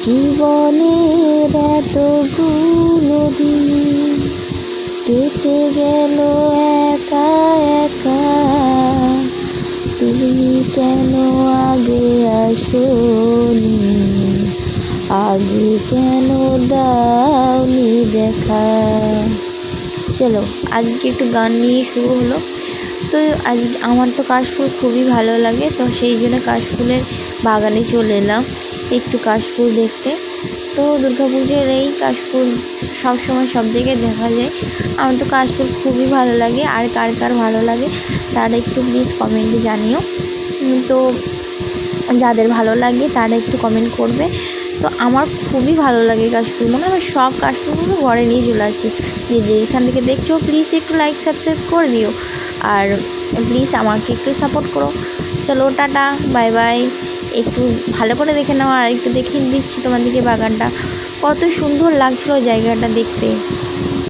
জীবনের এতগুলো দিন কেটে গেল একা একা। তুমি কেন আগে আসোনি? আগে কেন দাওনি দেখা? চলো, আজকে একটু গান নিয়ে শুরু হলো। তো আজ আমার তো কাশফুল খুবই ভালো লাগে, তো সেই জন্য কাশফুলের বাগানে চলে এলাম। একটু কাশফুল দেখতে। তো দুর্গাপুজোর এই কাশফুল সবসময় সব জায়গায় দেখা যায়। আমার তো কাশফুল খুবই ভালো লাগে। আর কার কার ভালো লাগে তারা একটু প্লিজ কমেন্টে জানিও। তো যাদের ভালো লাগে তারা একটু কমেন্ট করবে। তো আমার খুবই ভালো লাগে কাশফুল। মানে আমার সব কাশফুলগুলো ঘরে নিয়ে চলে আসি। যে যে এখান থেকে দেখছ প্লিজ একটু লাইক সাবস্ক্রাইব করে দিও। আর প্লিজ আমাকে একটু সাপোর্ট করো। চলো, টাটা বাই বাই একটু ভালো করে দেখে নাও আর একটু দেখিয়ে দিচ্ছি তোমাদেরকে বাগানটা। কত সুন্দর লাগছিল জায়গাটা দেখতে।